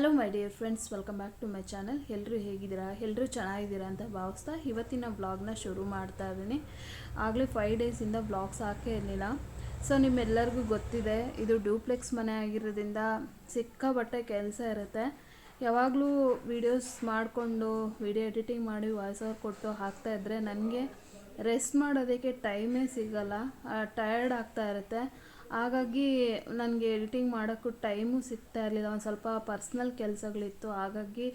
Hello my dear friends welcome back to my channel ಎಲ್ಲರೂ ಹೇಗಿದ್ದೀರಾ? ಎಲ್ಲರೂ ಚೆನ್ನಾಗಿದ್ದೀರಾ ಅಂತ ಭಾವಿಸ್ತಾ ಇವತ್ತಿನ ಬ್ಲಾಗ್ನ ಶುರು ಮಾಡ್ತಾ ಇದ್ದೀನಿ. ಆಗಲೇ ಫೈವ್ ಡೇಸಿಂದ ಬ್ಲಾಗ್ಸ್ ಹಾಕೇ ಇರಲಿಲ್ಲ. ಸೊ ನಿಮ್ಮೆಲ್ಲರಿಗೂ ಗೊತ್ತಿದೆ, ಇದು ಡೂಪ್ಲೆಕ್ಸ್ ಮನೆ ಆಗಿರೋದ್ರಿಂದ ಸಿಕ್ಕಾಬಟ್ಟೆ ಕೆಲಸ ಇರುತ್ತೆ. ಯಾವಾಗಲೂ ವೀಡಿಯೋಸ್ ಮಾಡಿಕೊಂಡು ವಿಡಿಯೋ ಎಡಿಟಿಂಗ್ ಮಾಡಿ ವಾಯ್ಸ್ ಓವರ್ ಕೊಟ್ಟು ಹಾಕ್ತಾ ಇದ್ದರೆ ನನಗೆ ರೆಸ್ಟ್ ಮಾಡೋದಕ್ಕೆ ಟೈಮೇ ಸಿಗಲ್ಲ. ಟಯರ್ಡ್ ಆಗ್ತಾ ಇರುತ್ತೆ. ಹಾಗಾಗಿ ನನಗೆ ಎಡಿಟಿಂಗ್ ಮಾಡೋಕ್ಕೂ ಟೈಮು ಸಿಗ್ತಾ ಇರಲಿಲ್ಲ, ಒಂದು ಸ್ವಲ್ಪ ಪರ್ಸ್ನಲ್ ಕೆಲಸಗಳಿತ್ತು. ಹಾಗಾಗಿ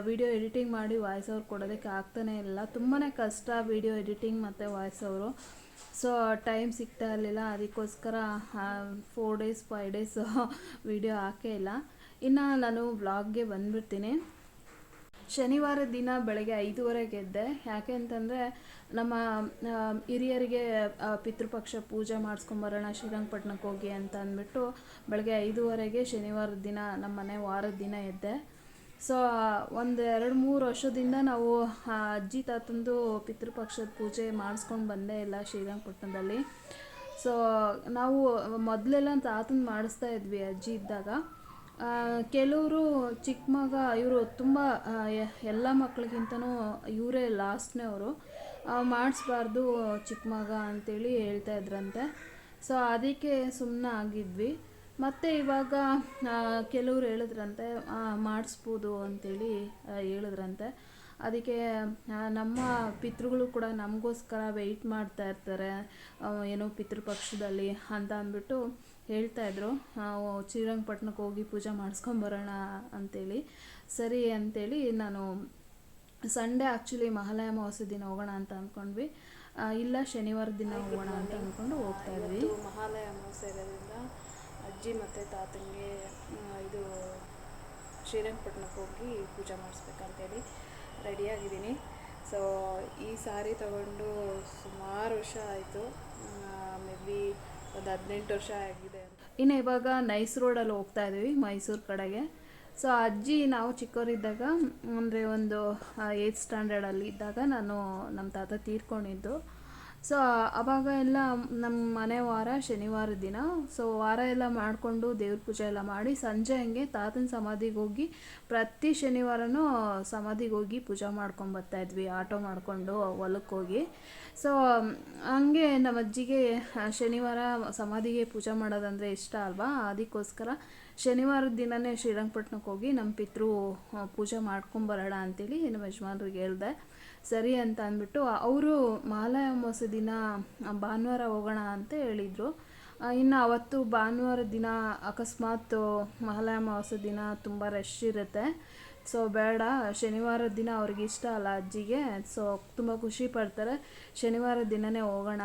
ವಿಡಿಯೋ ಎಡಿಟಿಂಗ್ ಮಾಡಿ ವಾಯ್ಸ್ ಓವರ್ ಕೊಡೋದಕ್ಕೆ ಆಗ್ತಾನೇ ಇಲ್ಲ. ತುಂಬಾ ಕಷ್ಟ ವಿಡಿಯೋ ಎಡಿಟಿಂಗ್ ಮತ್ತು ವಾಯ್ಸ್ ಓವರು. ಸೊ, ಟೈಮ್ ಸಿಗ್ತಾ ಇರಲಿಲ್ಲ. ಅದಕ್ಕೋಸ್ಕರ four days five days video ಹಾಕೇ ಇಲ್ಲ. ಇನ್ನು ನಾನು ವ್ಲಾಗ್ಗೆ ಬಂದ್ಬಿಡ್ತೀನಿ. ಶನಿವಾರ ದಿನ ಬೆಳಗ್ಗೆ ಐದುವರೆಗೆ ಎದ್ದೆ ಯಾಕೆ ಅಂತಂದರೆ ನಮ್ಮ ಹಿರಿಯರಿಗೆ ಪಿತೃಪಕ್ಷ ಪೂಜೆ ಮಾಡಿಸ್ಕೊಂಬರೋಣ ಶ್ರೀರಂಗಪಟ್ಟಣಕ್ಕೆ ಹೋಗಿ ಅಂತ ಅಂದ್ಬಿಟ್ಟು ಬೆಳಗ್ಗೆ ಐದುವರೆಗೆ ಶನಿವಾರದ ದಿನ ನಮ್ಮ ಮನೆ ವಾರದ ದಿನ ಎದ್ದೆ. ಸೊ ಒಂದು ಎರಡು ಮೂರು ವರ್ಷದಿಂದ ನಾವು ಅಜ್ಜಿ ತಾತಂದು ಪಿತೃಪಕ್ಷದ ಪೂಜೆ ಮಾಡಿಸ್ಕೊಂಡು ಬಂದೆ ಇಲ್ಲ ಶ್ರೀರಂಗಪಟ್ಟಣದಲ್ಲಿ ಸೊ ನಾವು ಮೊದಲೆಲ್ಲ ತಾತನ ಮಾಡಿಸ್ತಾ ಇದ್ವಿ ಅಜ್ಜಿ ಇದ್ದಾಗ. ಕೆಲವರು ಚಿಕ್ಕ ಮಗ, ಇವರು ತುಂಬ ಎಲ್ಲ ಮಕ್ಳಿಗಿಂತನೂ ಇವರೇ ಲಾಸ್ಟ್ನೇ ಅವರು ಮಾಡಿಸ್ಬಾರ್ದು ಚಿಕ್ಕ ಮಗ ಅಂತೇಳಿ ಹೇಳ್ತಾ ಇದ್ರಂತೆ. ಸೊ ಅದಕ್ಕೆ ಸುಮ್ಮನೆ ಆಗಿದ್ವಿ. ಮತ್ತು ಇವಾಗ ಕೆಲವರು ಹೇಳಿದ್ರಂತೆ ಮಾಡಿಸ್ಬೋದು ಅಂತೇಳಿ ಹೇಳಿದ್ರಂತೆ. ಅದಕ್ಕೆ ನಮ್ಮ ಪಿತೃಗಳು ಕೂಡ ನಮಗೋಸ್ಕರ ವೆಯ್ಟ್ ಮಾಡ್ತಾ ಇರ್ತಾರೆ. ಏನೋ ಪಿತೃಪಕ್ಷದಲ್ಲಿ ಅಂತ ಅಂದ್ಬಿಟ್ಟು ಹೇಳ್ತಾ ಇದ್ರು, ನಾವು ಶ್ರೀರಂಗಪಟ್ಟಣಕ್ಕೆ ಹೋಗಿ ಪೂಜೆ ಮಾಡಿಸ್ಕೊಂಬರೋಣ ಅಂತೇಳಿ. ಸರಿ ಅಂತೇಳಿ ನಾನು ಸಂಡೇ ಆ್ಯಕ್ಚುಲಿ ಮಹಾಲಯ ಅಮಾವಾಸ್ಯೆ ದಿನ ಹೋಗೋಣ ಅಂತ ಅಂದ್ಕೊಂಡ್ವಿ ಇಲ್ಲ, ಶನಿವಾರ ದಿನ ಹೋಗೋಣ ಅಂತ ಅಂದ್ಕೊಂಡು ಹೋಗ್ತಾ ಇದ್ವಿ. ಮಹಾಲಯ ಅಮಾವಾಸ್ಯೆ ಇರೋದ್ರಿಂದ ಅಜ್ಜಿ ಮತ್ತು ತಾತನಿಗೆ ಇದು ಶ್ರೀರಂಗಪಟ್ಟಣಕ್ಕೆ ಹೋಗಿ ಪೂಜೆ ಮಾಡಿಸ್ಬೇಕಂತೇಳಿ ರೆಡಿಯಾಗಿದ್ದೀನಿ ಸೊ ಈ ಸಾರಿ ತಗೊಂಡು ಸುಮಾರು ವರ್ಷ ಆಯಿತು. ಮೇ ಬಿ ಒಂದು ಹದಿನೆಂಟು ವರ್ಷ ಆಗಿದೆ ಇನ್ನು ಇವಾಗ ನೈಸ್ ರೋಡಲ್ಲಿ ಹೋಗ್ತಾ ಇದ್ದೀವಿ ಮೈಸೂರು ಕಡೆಗೆ. ಸೊ ಅಜ್ಜಿ ನಾವು ಚಿಕ್ಕವರಿದ್ದಾಗ, ಅಂದರೆ ಒಂದು ಏಯ್ತ್ ಸ್ಟ್ಯಾಂಡರ್ಡಲ್ಲಿ ಇದ್ದಾಗ ನಾನು ನಮ್ಮ ತಾತ ತೀರ್ಕೊಂಡಿದ್ದು. ಸೊ ಅವಾಗ ಎಲ್ಲ ನಮ್ಮ ಮನೆ ವಾರ ಶನಿವಾರ ದಿನ. ಸೊ ವಾರ ಎಲ್ಲ ಮಾಡಿಕೊಂಡು ದೇವ್ರ ಪೂಜೆ ಎಲ್ಲ ಮಾಡಿ ಸಂಜೆ ಹಂಗೆ ತಾತನ ಸಮಾಧಿಗೆ ಹೋಗಿ ಪ್ರತಿ ಶನಿವಾರನೂ ಸಮಾಧಿಗೆ ಹೋಗಿ ಪೂಜೆ ಮಾಡ್ಕೊಂಡು ಬರ್ತಾ ಇದ್ವಿ, ಆಟೋ ಮಾಡಿಕೊಂಡು ಹೊಲಕ್ಕೆ ಹೋಗಿ. ಸೊ ಹಂಗೆ ನಮ್ಮ ಅಜ್ಜಿಗೆ ಶನಿವಾರ ಸಮಾಧಿಗೆ ಪೂಜೆ ಮಾಡೋದಂದರೆ ಇಷ್ಟ ಅಲ್ವಾ? ಅದಕ್ಕೋಸ್ಕರ ಶನಿವಾರದ ದಿನವೇ ಶ್ರೀರಂಗಪಟ್ಟಣಕ್ಕೆ ಹೋಗಿ ನಮ್ಮ ಪಿತೃ ಪೂಜೆ ಮಾಡ್ಕೊಂಬರೋಣ ಅಂತೇಳಿ ನಮ್ಮ ಯಜಮಾನ್ರಿಗೆ ಹೇಳಿದೆ. ಸರಿ ಅಂತ ಅಂದ್ಬಿಟ್ಟು ಅವರು ಮಹಾಲಯ ಅಮಾವಾಸ್ಯೆ ದಿನ ಭಾನುವಾರ ಹೋಗೋಣ ಅಂತ ಹೇಳಿದರು. ಇನ್ನು ಅವತ್ತು ಭಾನುವಾರ ದಿನ ಅಕಸ್ಮಾತ್ ಮಹಾಲಯ ಅಮಾವಾಸ್ಯೆ ದಿನ, ತುಂಬ ರಶ್ ಇರುತ್ತೆ. ಸೊ ಬೇಡ, ಶನಿವಾರ ದಿನ ಅವ್ರಿಗೆ ಇಷ್ಟ ಅಲ್ಲ ಅಜ್ಜಿಗೆ. ಸೊ ತುಂಬ ಖುಷಿ ಪಡ್ತಾರೆ. ಶನಿವಾರ ದಿನವೇ ಹೋಗೋಣ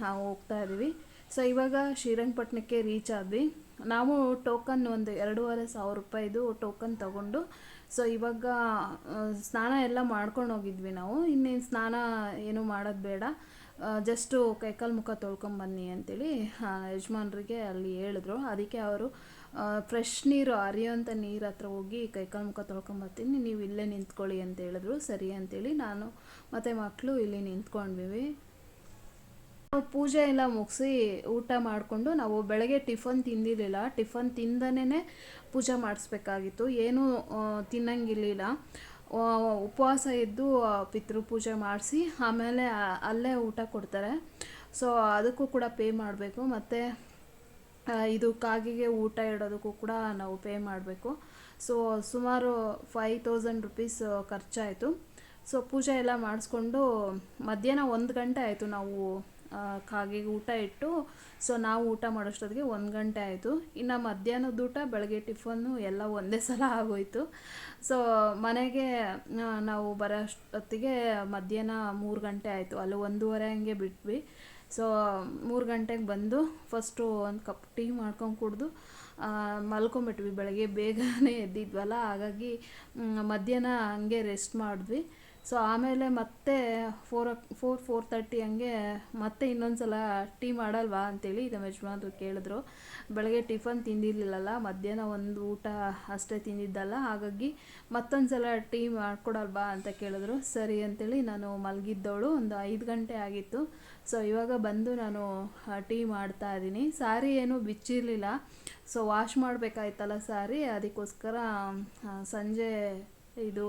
ನಾವು ಹೋಗ್ತಾ ಇದ್ದೀವಿ. ಸೊ ಇವಾಗ ಶ್ರೀರಂಗಪಟ್ಟಣಕ್ಕೆ ರೀಚ್ ಆದ್ವಿ. ನಾವು ಟೋಕನ್ ಒಂದು ಎರಡೂವರೆ ಸಾವಿರ ರೂಪಾಯಿದು ಟೋಕನ್ ತಗೊಂಡು ಸೊ ಇವಾಗ ಸ್ನಾನ ಎಲ್ಲ ಮಾಡ್ಕೊಂಡು ಹೋಗಿದ್ವಿ ನಾವು. ಇನ್ನೇನು ಸ್ನಾನ ಏನು ಮಾಡೋದು ಬೇಡ. ಜಸ್ಟು ಕೈಕಾಲು ಮುಖ ತೊಳ್ಕೊಂಬನ್ನಿ ಅಂತೇಳಿ ಯಜಮಾನ್ರಿಗೆ ಅಲ್ಲಿ ಹೇಳಿದ್ರು. ಅದಕ್ಕೆ ಅವರು ಫ್ರೆಶ್ ನೀರು ಹರಿಯೋಂಥ ನೀರು ಹತ್ರ ಹೋಗಿ ಕೈಕಾಲು ಮುಖ ತೊಳ್ಕೊಂಬರ್ತೀನಿ ನೀವು ಇಲ್ಲೇ ನಿಂತ್ಕೊಳ್ಳಿ ಅಂತ ಹೇಳಿದ್ರು. ಸರಿ ಅಂತೇಳಿ ನಾನು ಮತ್ತು ಮಕ್ಕಳು ಇಲ್ಲಿ ನಿಂತ್ಕೊಂಡ್ವಿ. ಪೂಜೆ ಎಲ್ಲ ಮುಗಿಸಿ ಊಟ ಮಾಡಿಕೊಂಡು ನಾವು ಬೆಳಗ್ಗೆ ಟಿಫನ್ ತಿಂದಿರಲಿಲ್ಲ ಟಿಫನ್ ತಿಂದನೇ ಪೂಜೆ ಮಾಡಿಸ್ಬೇಕಾಗಿತ್ತು. ಏನೂ ತಿನ್ನಂಗಿರಲಿಲ್ಲ. ಉಪವಾಸ ಇದ್ದು ಪಿತೃಪೂಜೆ ಪಿತೃ ಪೂಜೆ ಮಾಡಿಸಿ ಆಮೇಲೆ ಅಲ್ಲೇ ಊಟ ಕೊಡ್ತಾರೆ. ಸೊ ಅದಕ್ಕೂ ಕೂಡ ಪೇ ಮಾಡಬೇಕು. ಮತ್ತು ಇದು ಕಾಗಿಗೆ ಊಟ ಇಡೋದಕ್ಕೂ ಕೂಡ ನಾವು ಪೇ ಮಾಡಬೇಕು. ಸೊ ಸುಮಾರು ಫೈವ್ ತೌಸಂಡ್ ರುಪೀಸ್ ಖರ್ಚಾಯಿತು. ಸೊ ಪೂಜೆ ಎಲ್ಲ ಮಾಡಿಸ್ಕೊಂಡು ಮಧ್ಯಾಹ್ನ ಒಂದು ಗಂಟೆ ಆಯಿತು ನಾವು ಕಾಗೆಗೆ ಊಟ ಇಟ್ಟು ಸೊ ನಾವು ಊಟ ಮಾಡೋಷ್ಟೊತ್ತಿಗೆ ಒಂದು ಗಂಟೆ ಆಯಿತು. ಇನ್ನು ಮಧ್ಯಾಹ್ನದ ಊಟ, ಬೆಳಗ್ಗೆ ಟಿಫನ್ನು ಎಲ್ಲ ಒಂದೇ ಸಲ ಆಗೋಯಿತು. ಸೊ ಮನೆಗೆ ನಾವು ಬರೋ ಅಷ್ಟೊತ್ತಿಗೆ ಮಧ್ಯಾಹ್ನ ಮೂರು ಗಂಟೆ ಆಯಿತು. ಅಲ್ಲಿ ಒಂದೂವರೆ ಹಂಗೆ ಬಿಟ್ವಿ. ಸೊ ಮೂರು ಗಂಟೆಗೆ ಬಂದು ಫಸ್ಟು ಒಂದು ಕಪ್ ಟೀ ಮಾಡ್ಕೊಂಡು ಕುಡಿದು ಮಲ್ಕೊಂಬಿಟ್ವಿ. ಬೆಳಗ್ಗೆ ಬೇಗನೆ ಎದ್ದಿದ್ವಲ್ಲ, ಹಾಗಾಗಿ ಮಧ್ಯಾಹ್ನ ಹಂಗೆ ರೆಸ್ಟ್ ಮಾಡಿದ್ವಿ. ಸೊ ಆಮೇಲೆ ಮತ್ತೆ ಫೋರ್ ಫೋರ್ ಫೋರ್ ತರ್ಟಿ ಹಂಗೆ ಮತ್ತೆ ಇನ್ನೊಂದು ಸಲ ಟೀ ಮಾಡಲ್ವಾ ಅಂತೇಳಿ ನಮ್ಮ ಯಜಮಾನ್ರು ಕೇಳಿದ್ರು. ಬೆಳಗ್ಗೆ ಟಿಫನ್ ತಿಂದಿರಲಿಲ್ಲಲ್ಲ, ಮಧ್ಯಾಹ್ನ ಒಂದು ಊಟ ಅಷ್ಟೇ ತಿಂದಿದ್ದಲ್ಲ, ಹಾಗಾಗಿ ಮತ್ತೊಂದು ಸಲ ಟೀ ಮಾಡ್ಕೊಡಲ್ವಾ ಅಂತ ಕೇಳಿದ್ರು. ಸರಿ ಅಂತೇಳಿ ನಾನು ಮಲಗಿದ್ದವಳು, ಒಂದು ಐದು ಗಂಟೆ ಆಗಿತ್ತು. ಸೊ ಇವಾಗ ಬಂದು ನಾನು ಟೀ ಮಾಡ್ತಾ ಇದ್ದೀನಿ. ಸಾರಿ ಏನೂ ಬಿಚ್ಚಿರಲಿಲ್ಲ. ಸೊ ವಾಶ್ ಮಾಡಬೇಕಾಯ್ತಲ್ಲ ಸಾರಿ, ಅದಕ್ಕೋಸ್ಕರ ಸಂಜೆ ಇದು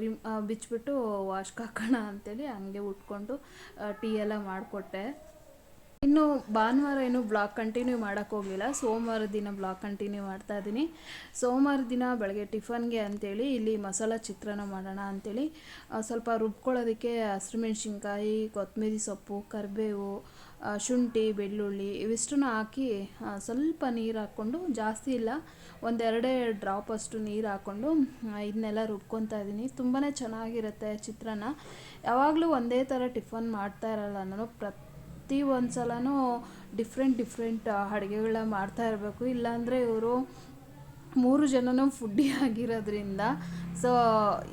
ರಿಮ್ ಬಿಚ್ಚಿಬಿಟ್ಟು ವಾಶ್ಗೆ ಹಾಕೋಣ ಅಂತೇಳಿ ಹಂಗೆ ಉಟ್ಕೊಂಡು ಟೀ ಎಲ್ಲ ಮಾಡಿಕೊಟ್ಟೆ. ಇನ್ನು ಭಾನುವಾರ ಏನು ಬ್ಲಾಗ್ ಕಂಟಿನ್ಯೂ ಮಾಡೋಕ್ಕೆ ಹೋಗಿಲ್ಲ ಸೋಮವಾರ ದಿನ ಬ್ಲಾಗ್ ಕಂಟಿನ್ಯೂ ಮಾಡ್ತಾ ಇದ್ದೀನಿ. ಸೋಮವಾರ ದಿನ ಬೆಳಗ್ಗೆ ಟಿಫನ್ಗೆ ಅಂತೇಳಿ ಇಲ್ಲಿ ಮಸಾಲ ಚಿತ್ರಾನ್ನ ಮಾಡೋಣ ಅಂತೇಳಿ ಆ, ಸ್ವಲ್ಪ ರುಬ್ಕೊಳ್ಳೋದಕ್ಕೆ ಹಸಿರುಮೆಣ್ಸಿನ್ಕಾಯಿ ಕೊತ್ತಂಬರಿ ಸೊಪ್ಪು ಕರಿಬೇವು ಶುಂಠಿ ಬೆಳ್ಳುಳ್ಳಿ ಇವಿಷ್ಟನ್ನು ಹಾಕಿ ಸ್ವಲ್ಪ ನೀರು ಹಾಕ್ಕೊಂಡು ಜಾಸ್ತಿ ಇಲ್ಲ ಒಂದೆರಡೇ ಡ್ರಾಪ್ ಅಷ್ಟು ನೀರು ಹಾಕ್ಕೊಂಡು ಇದನ್ನೆಲ್ಲ ರುಬ್ಕೊತಾ ಇದ್ದೀನಿ. ತುಂಬಾ ಚೆನ್ನಾಗಿರುತ್ತೆ ಚಿತ್ರಾನ್ನ. ಯಾವಾಗಲೂ ಒಂದೇ ಥರ ಟಿಫನ್ ಮಾಡ್ತಾ ಇರಲ್ಲ ನಾನು. ಪ್ರತಿ ಒಂದು ಸಲನೂ ಡಿಫ್ರೆಂಟ್ ಡಿಫ್ರೆಂಟ್ ಅಡುಗೆಗಳ್ನ ಮಾಡ್ತಾ ಇರಬೇಕು. ಇಲ್ಲಾಂದರೆ ಇವರು ಮೂರು ಜನನೂ ಫುಡ್ಡಿ ಆಗಿರೋದ್ರಿಂದ ಸೊ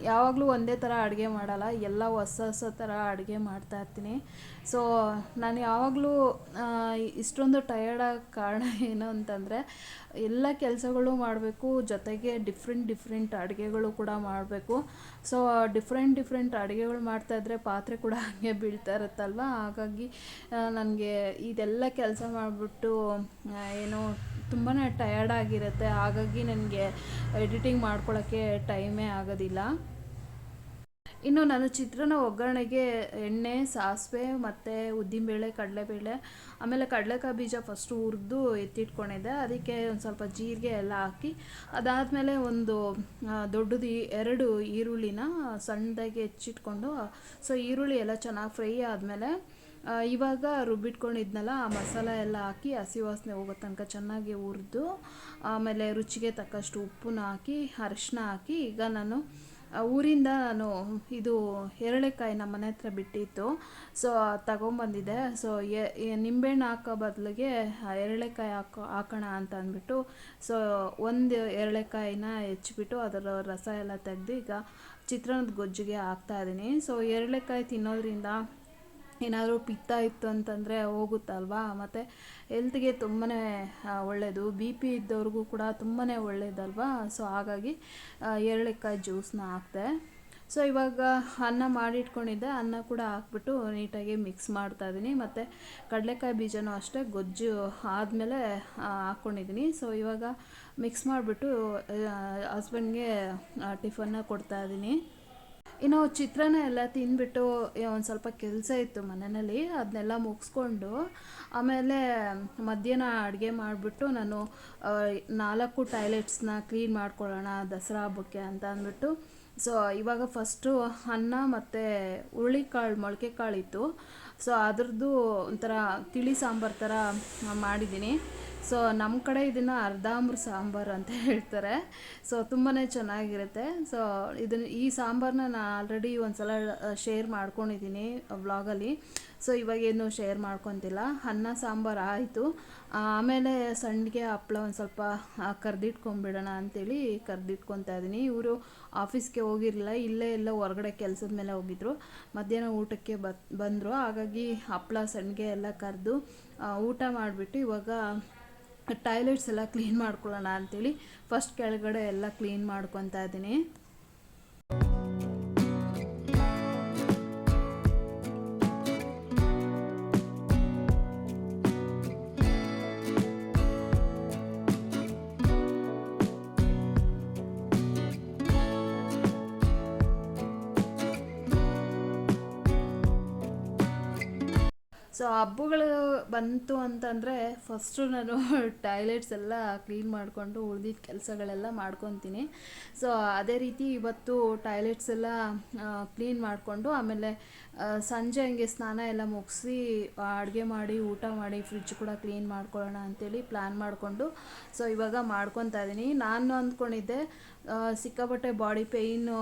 ಯಾವಾಗಲೂ ಒಂದೇ ಥರ ಅಡುಗೆ ಮಾಡಲ್ಲ, ಎಲ್ಲ ಹೊಸ ಹೊಸ ಥರ ಅಡುಗೆ ಮಾಡ್ತಾ ಇರ್ತೀನಿ. ಸೊ ನಾನು ಯಾವಾಗಲೂ ಇಷ್ಟೊಂದು ಟಯರ್ಡ್ ಆಗ ಕಾರಣ ಏನು ಅಂತಂದರೆ, ಎಲ್ಲ ಕೆಲಸಗಳು ಮಾಡಬೇಕು, ಜೊತೆಗೆ ಡಿಫ್ರೆಂಟ್ ಡಿಫ್ರೆಂಟ್ ಅಡುಗೆಗಳು ಕೂಡ ಮಾಡಬೇಕು. ಸೊ ಡಿಫ್ರೆಂಟ್ ಡಿಫ್ರೆಂಟ್ ಅಡುಗೆಗಳು ಮಾಡ್ತಾಯಿದ್ರೆ ಪಾತ್ರೆ ಕೂಡ ಹಾಗೆ ಬೀಳ್ತಾ ಇರುತ್ತಲ್ವ? ಹಾಗಾಗಿ ನನಗೆ ಇದೆಲ್ಲ ಕೆಲಸ ಮಾಡಿಬಿಟ್ಟು ಏನು ತುಂಬಾ ಟಯರ್ಡ್ ಆಗಿರುತ್ತೆ. ಹಾಗಾಗಿ ನನಗೆ ಎಡಿಟಿಂಗ್ ಮಾಡ್ಕೊಳ್ಳೋಕ್ಕೆ ಟೈಮೇ ಆಗೋದಿಲ್ಲ. ಇನ್ನು ನಾನು ಚಿತ್ರನ ಒಗ್ಗರಣೆಗೆ ಎಣ್ಣೆ, ಸಾಸಿವೆ ಮತ್ತು ಉದ್ದಿನಬೇಳೆ, ಕಡಲೆಬೇಳೆ, ಆಮೇಲೆ ಕಡಲೆಕಾಯಿ ಬೀಜ ಫಸ್ಟು ಹುರಿದು ಎತ್ತಿಟ್ಕೊಂಡಿದ್ದೆ. ಅದಕ್ಕೆ ಒಂದು ಸ್ವಲ್ಪ ಜೀರಿಗೆ ಎಲ್ಲ ಹಾಕಿ, ಅದಾದಮೇಲೆ ಒಂದು ದೊಡ್ಡದು ಎರಡು ಈರುಳ್ಳಿನ ಸಣ್ಣದಾಗಿ ಹೆಚ್ಚಿಟ್ಕೊಂಡು ಸೊ ಈರುಳ್ಳಿ ಎಲ್ಲ ಚೆನ್ನಾಗಿ ಫ್ರೈ ಆದಮೇಲೆ ಇವಾಗ ರುಬ್ಬಿಟ್ಕೊಂಡಿದ್ನಲ್ಲ ಆ ಮಸಾಲ ಎಲ್ಲ ಹಾಕಿ ಹಸಿ ವಾಸನೆ ಹೋಗೋ ತನಕ ಚೆನ್ನಾಗಿ ಹುರಿದು, ಆಮೇಲೆ ರುಚಿಗೆ ತಕ್ಕಷ್ಟು ಉಪ್ಪನ್ನ ಹಾಕಿ ಅರಿಶಿನ ಹಾಕಿ, ಈಗ ನಾನು ಊರಿಂದ ನಾನು ಇದು ಎರಳೆಕಾಯಿ ನಮ್ಮ ಮನೆ ಹತ್ರ ಬಿಟ್ಟಿತ್ತು. ಸೊ ತಗೊಂಬಂದಿದ್ದೆ. ಸೊ ನಿಂಬೆಹಣ್ಣು ಹಾಕೋ ಬದಲಿಗೆ ಎರಳೆಕಾಯಿ ಹಾಕೋ, ಹಾಕೋಣ ಅಂತ ಅಂದ್ಬಿಟ್ಟು ಸೊ ಒಂದು ಎರಳೆಕಾಯಿನ ಹೆಚ್ಚಿಬಿಟ್ಟು ಅದರ ರಸ ಎಲ್ಲ ತೆಗೆದು ಈಗ ಚಿತ್ರಾನ್ನದ ಗೊಜ್ಜಿಗೆ ಹಾಕ್ತಾ ಇದ್ದೀನಿ. ಸೊ ಎರಳೆಕಾಯಿ ತಿನ್ನೋದ್ರಿಂದ ಏನಾದರೂ ಪಿತ್ತ ಇತ್ತು ಅಂತಂದರೆ ಹೋಗುತ್ತಲ್ವಾ? ಮತ್ತು ಹೆಲ್ತ್ಗೆ ತುಂಬಾ ಒಳ್ಳೆಯದು ಬಿ ಪಿ ಇದ್ದವ್ರಿಗೂ ಕೂಡ ತುಂಬಾ ಒಳ್ಳೆಯದಲ್ವಾ ಸೊ ಹಾಗಾಗಿ ಎರಳೆಕಾಯಿ ಜ್ಯೂಸನ್ನ ಹಾಕ್ದೆ. ಸೊ ಇವಾಗ ಅನ್ನ ಮಾಡಿಟ್ಕೊಂಡಿದ್ದೆ. ಅನ್ನ ಕೂಡ ಹಾಕ್ಬಿಟ್ಟು ನೀಟಾಗಿ ಮಿಕ್ಸ್ ಮಾಡ್ತಾ ಇದ್ದೀನಿ ಮತ್ತು ಕಡಲೆಕಾಯಿ ಬೀಜನೂ ಅಷ್ಟೇ, ಗೊಜ್ಜು ಆದಮೇಲೆ ಹಾಕ್ಕೊಂಡಿದ್ದೀನಿ ಸೊ ಇವಾಗ ಮಿಕ್ಸ್ ಮಾಡಿಬಿಟ್ಟು ಹಸ್ಬೆಂಡ್ಗೆ ಟಿಫನ್ನ ಕೊಡ್ತಾ ಇದ್ದೀನಿ ಇನ್ನು ಚಿತ್ರಾನ್ನ ಎಲ್ಲ ತಿಂದ್ಬಿಟ್ಟು ಒಂದು ಸ್ವಲ್ಪ ಕೆಲಸ ಇತ್ತು ಮನೆಯಲ್ಲಿ ಅದನ್ನೆಲ್ಲ ಮುಗಿಸ್ಕೊಂಡು, ಆಮೇಲೆ ಮಧ್ಯಾಹ್ನ ಅಡುಗೆ ಮಾಡಿಬಿಟ್ಟು ನಾನು ನಾಲ್ಕು ಟಾಯ್ಲೆಟ್ಸ್ನ ಕ್ಲೀನ್ ಮಾಡ್ಕೊಳ್ಳೋಣ, ದಸರಾ ಹಬ್ಬಕ್ಕೆ ಅಂತ ಅಂದ್ಬಿಟ್ಟು, ಸೊ, ಇವಾಗ ಫಸ್ಟು ಅನ್ನ ಮತ್ತು ಹುರುಳಿಕಾಳು ಮೊಳಕೆ ಕಾಳಿತ್ತು ಸೊ, ಅದ್ರದ್ದು ಒಂಥರ ತಿಳಿ ಸಾಂಬಾರು ಥರ ಮಾಡಿದ್ದೀನಿ. ಸೊ ನಮ್ಮ ಕಡೆ ಇದನ್ನು ಅರ್ಧಾಂಬ್ರ ಸಾಂಬಾರು ಅಂತ ಹೇಳ್ತಾರೆ. ಸೊ ತುಂಬಾ ಚೆನ್ನಾಗಿರುತ್ತೆ. ಸೊ ಇದನ್ನು ಈ ಸಾಂಬಾರನ್ನ ನಾನು ಆಲ್ರೆಡಿ ಒಂದು ಸಲ ಶೇರ್ ಮಾಡ್ಕೊಂಡಿದ್ದೀನಿ ವ್ಲಾಗಲ್ಲಿ ಸೊ ಇವಾಗೇನು ಶೇರ್ ಮಾಡ್ಕೊತಿಲ್ಲ. ಅನ್ನ ಸಾಂಬಾರು ಆಯಿತು. ಆಮೇಲೆ ಸಂಡಿಗೆ ಹಪ್ಪಳ ಒಂದು ಸ್ವಲ್ಪ ಕರೆದಿಟ್ಕೊಂಬಿಡೋಣ ಅಂತೇಳಿ ಕರೆದಿಟ್ಕೊತಾ ಇದ್ದೀನಿ ಇವರು ಆಫೀಸ್ಗೆ ಹೋಗಿರಲಿಲ್ಲ. ಇಲ್ಲೇ ಎಲ್ಲ ಹೊರಗಡೆ ಕೆಲಸದ ಮೇಲೆ ಹೋಗಿದ್ರು. ಮಧ್ಯಾಹ್ನ ಊಟಕ್ಕೆ ಬತ್, ಬಂದರು. ಹಾಗಾಗಿ ಹಪ್ಪಳ ಸಂಡಿಗೆ ಎಲ್ಲ ಕರೆದು ಊಟ ಮಾಡಿಬಿಟ್ಟು ಇವಾಗ ಟಾಯ್ಲೆಟ್ಸ್ ಎಲ್ಲ ಕ್ಲೀನ್ ಮಾಡ್ಕೊಳ್ಳೋಣ ಅಂತೇಳಿ ಫಸ್ಟ್ ಕೆಳಗಡೆ ಎಲ್ಲ ಕ್ಲೀನ್ ಮಾಡ್ಕೊತಾ ಇದ್ದೀನಿ. ಸೊ ಹಬ್ಬಗಳು ಬಂತು ಅಂತಂದರೆ ಫಸ್ಟು ನಾನು ಟಾಯ್ಲೆಟ್ಸ್ ಎಲ್ಲ ಕ್ಲೀನ್ ಮಾಡಿಕೊಂಡು ಉಳಿದಿದ್ದ ಕೆಲಸಗಳೆಲ್ಲ ಮಾಡ್ಕೊತೀನಿ. ಸೊ ಅದೇ ರೀತಿ ಇವತ್ತು ಟಾಯ್ಲೆಟ್ಸ್ ಎಲ್ಲ ಕ್ಲೀನ್ ಮಾಡಿಕೊಂಡು ಆಮೇಲೆ ಸಂಜೆ ಹಂಗೆ ಸ್ನಾನ ಎಲ್ಲ ಮುಗಿಸಿ ಅಡುಗೆ ಮಾಡಿ, ಊಟ ಮಾಡಿ ಫ್ರಿಜ್ ಕೂಡ ಕ್ಲೀನ್ ಮಾಡ್ಕೊಳ್ಳೋಣ ಅಂತೇಳಿ ಪ್ಲ್ಯಾನ್ ಮಾಡಿಕೊಂಡು ಸೊ ಇವಾಗ ಮಾಡ್ಕೊತಾ ಇದ್ದೀನಿ. ನಾನು ಅಂದ್ಕೊಂಡಿದ್ದೆ ಸಿಕ್ಕಾಪಟ್ಟೆ ಬಾಡಿ ಪೇಯ್ನು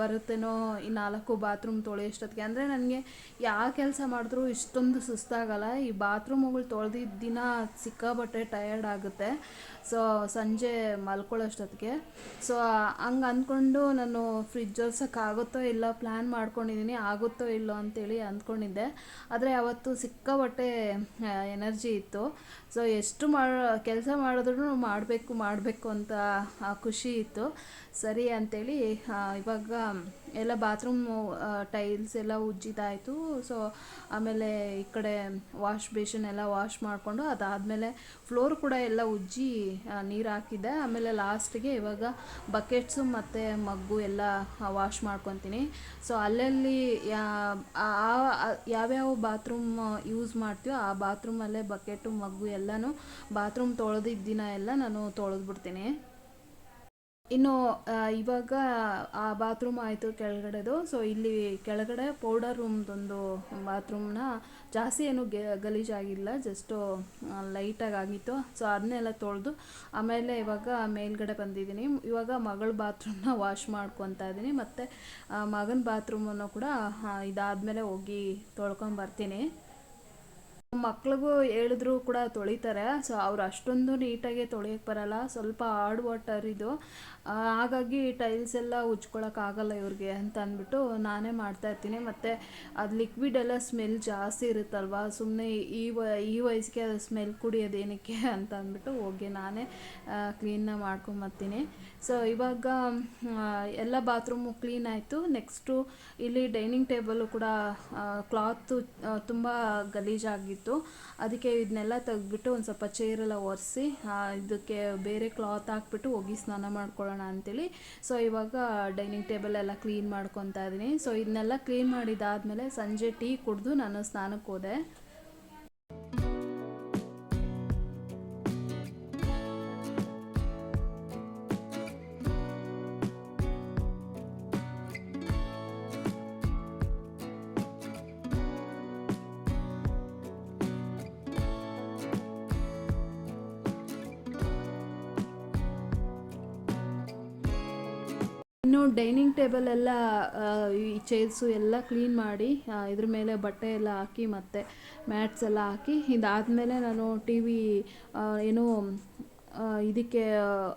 ಬರುತ್ತೇನೋ ಈ ನಾಲ್ಕು ಬಾತ್ರೂಮ್ ತೊಳೆಯೋಷ್ಟೊತ್ತಿಗೆ ಅಂದರೆ ನನಗೆ ಯಾವ ಕೆಲಸ ಮಾಡಿದ್ರೂ ಇಷ್ಟೊಂದು ಸುಸ್ತಾಗಲ್ಲ. ಈ ಬಾತ್ರೂಮ್ಗಳು ತೊಳೆದಿದ್ದ ದಿನ ಸಿಕ್ಕಾಪಟ್ಟೆ ಟಯರ್ಡ್ ಆಗುತ್ತೆ. ಸೊ ಸಂಜೆ ಮಲ್ಕೊಳ್ಳೋಷ್ಟೊತ್ತಿಗೆ. ಸೊ ಹಂಗೆ ಅಂದ್ಕೊಂಡು ನಾನು ಫ್ರಿಜ್ ಆಗುತ್ತೋ ಇಲ್ಲ ಪ್ಲ್ಯಾನ್ ಮಾಡ್ಕೊಂಡಿದ್ದೀನಿ ಆಗುತ್ತೋ ಇಲ್ಲೋ ಅಂತೇಳಿ ಅಂದ್ಕೊಂಡಿದ್ದೆ. ಆದರೆ ಅವತ್ತು ಸಿಕ್ಕಾಪಟ್ಟೆ ಎನರ್ಜಿ ಇತ್ತು. ಸೊ ಎಷ್ಟು ಮಾ ಕೆಲಸ ಮಾಡಿದ್ರು ಮಾಡಬೇಕು ಮಾಡಬೇಕು ಅಂತ ಖುಷಿ ಇತ್ತು. ಸರಿ ಅಂತೇಳಿ ಆ, ಇವಾಗ ಎಲ್ಲ ಬಾತ್ರೂಮ್ ಟೈಲ್ಸ್ ಎಲ್ಲ ಉಜ್ಜಿದಾಯಿತು. ಸೊ ಆಮೇಲೆ ಈ ಕಡೆ ವಾಶ್ ಬೇಷನ್ ಎಲ್ಲ ವಾಶ್ ಮಾಡಿಕೊಂಡು ಅದಾದಮೇಲೆ ಫ್ಲೋರ್ ಕೂಡ ಎಲ್ಲ ಉಜ್ಜಿ ನೀರು ಹಾಕಿದ್ದೆ. ಆಮೇಲೆ ಲಾಸ್ಟಿಗೆ ಇವಾಗ ಬಕೆಟ್ಸು ಮತ್ತು ಮಗ್ಗು ಎಲ್ಲ ವಾಶ್ ಮಾಡ್ಕೊತೀನಿ. ಸೊ ಅಲ್ಲಲ್ಲಿ, ಯಾ- ಯಾವ್ಯಾವ ಬಾತ್ರೂಮ್ ಯೂಸ್ ಮಾಡ್ತೀವೋ ಆ ಬಾತ್ರೂಮಲ್ಲೇ ಬಕೆಟು ಮಗ್ಗು ಎಲ್ಲನೂ ಬಾತ್ರೂಮ್ ತೊಳೆದಿದ್ದ ದಿನ ಎಲ್ಲ ನಾನು ತೊಳೆದ್ಬಿಡ್ತೀನಿ. ಇನ್ನು ಇವಾಗ, ಆ ಬಾತ್ರೂಮ್ ಆಯಿತು ಕೆಳಗಡೆದು. ಸೊ ಇಲ್ಲಿ ಕೆಳಗಡೆ ಪೌಡರ್ ರೂಮ್ದೊಂದು ಬಾತ್ರೂಮ್ನ ಜಾಸ್ತಿ ಏನು ಗಲೀಜಾಗಿಲ್ಲ. ಜಸ್ಟು ಲೈಟಾಗಿ ಆಗಿತ್ತು ಸೊ ಅದನ್ನೆಲ್ಲ ತೊಳೆದು, ಆಮೇಲೆ ಇವಾಗ ಮೇಲ್ಗಡೆ ಬಂದಿದ್ದೀನಿ. ಇವಾಗ ಮಗಳ ಬಾತ್ರೂಮ್ನ ವಾಶ್ ಮಾಡ್ಕೊತಾ ಇದ್ದೀನಿ. ಮತ್ತು ಮಗನ ಬಾತ್ರೂಮನ್ನು ಕೂಡ ಇದಾದಮೇಲೆ ಹೋಗಿ ತೊಳ್ಕೊಂಡು ಬರ್ತೀನಿ ಮಕ್ಳಿಗೂ ಹೇಳಿದ್ರು ಕೂಡ ತೊಳಿತಾರೆ. ಸೊ ಅವ್ರು ಅಷ್ಟೊಂದು ನೀಟಾಗಿ ತೊಳಿಯಕ್ಕೆ ಬರಲ್ಲ. ಸ್ವಲ್ಪ ಹಾರ್ಡ್ ವಾಟರ್ ಇದು. ಹಾಗಾಗಿ ಟೈಲ್ಸ್ ಎಲ್ಲ ಉಜ್ಕೊಳ್ಳೋಕ್ಕಾಗಲ್ಲ ಇವ್ರಿಗೆ ಅಂತ ಅಂದ್ಬಿಟ್ಟು ನಾನೇ ಮಾಡ್ತಾ ಇರ್ತೀನಿ. ಮತ್ತು ಅದು ಲಿಕ್ವಿಡ್ ಎಲ್ಲ ಸ್ಮೆಲ್ ಜಾಸ್ತಿ ಇರುತ್ತಲ್ವ? ಸುಮ್ಮನೆ ಈ ವ, ಈ ವಯಸ್ಸಿಗೆ ಅದು ಸ್ಮೆಲ್ ಕುಡಿಯೋದೇನಕ್ಕೆ ಅಂತ ಅಂದ್ಬಿಟ್ಟು ಹೋಗಿ ನಾನೇ ಕ್ಲೀನ್ನ ಮಾಡ್ಕೊಂಬರ್ತೀನಿ. ಸೊ ಇವಾಗ ಎಲ್ಲ ಬಾತ್ರೂಮು ಕ್ಲೀನ್ ಆಯಿತು. ನೆಕ್ಸ್ಟು ಇಲ್ಲಿ ಡೈನಿಂಗ್ ಟೇಬಲು ಕೂಡ ಕ್ಲಾತು ತುಂಬ ಗಲೀಜಾಗಿತ್ತು. ಅದಕ್ಕೆ ಇದನ್ನೆಲ್ಲ ತೆಗೆದ್ಬಿಟ್ಟು ಒಂದು ಸ್ವಲ್ಪ ಚೇರೆಲ್ಲ ಒರೆಸಿ ಇದಕ್ಕೆ ಬೇರೆ ಕ್ಲಾತ್ ಹಾಕ್ಬಿಟ್ಟು ಹೋಗಿ ಸ್ನಾನ ಮಾಡ್ಕೊಳ್ಳೋಣ ಅಂತೇಳಿ. ಸೊ ಇವಾಗ ಡೈನಿಂಗ್ ಟೇಬಲ್ ಎಲ್ಲ ಕ್ಲೀನ್ ಮಾಡ್ಕೊತಾ ಇದ್ದೀನಿ ಸೊ ಇದನ್ನೆಲ್ಲ ಕ್ಲೀನ್ ಮಾಡಿದಾದ್ಮೇಲೆ ಸಂಜೆ ಟೀ ಕುಡಿದು ನಾನು ಸ್ನಾನಕ್ಕೆ ಹೋದೆ. ಡೈನಿಂಗ್ ಟೇಬಲ್ ಎಲ್ಲ ಈ ಚೇರ್ಸು ಎಲ್ಲ ಕ್ಲೀನ್ ಮಾಡಿ ಇದ್ರ ಮೇಲೆ ಬಟ್ಟೆ ಎಲ್ಲ ಹಾಕಿ ಮತ್ತು ಮ್ಯಾಟ್ಸ್ ಎಲ್ಲ ಹಾಕಿ, ಇದಾದಮೇಲೆ ನಾನು ಟಿ ವಿ ಏನು ಇದಕ್ಕೆ,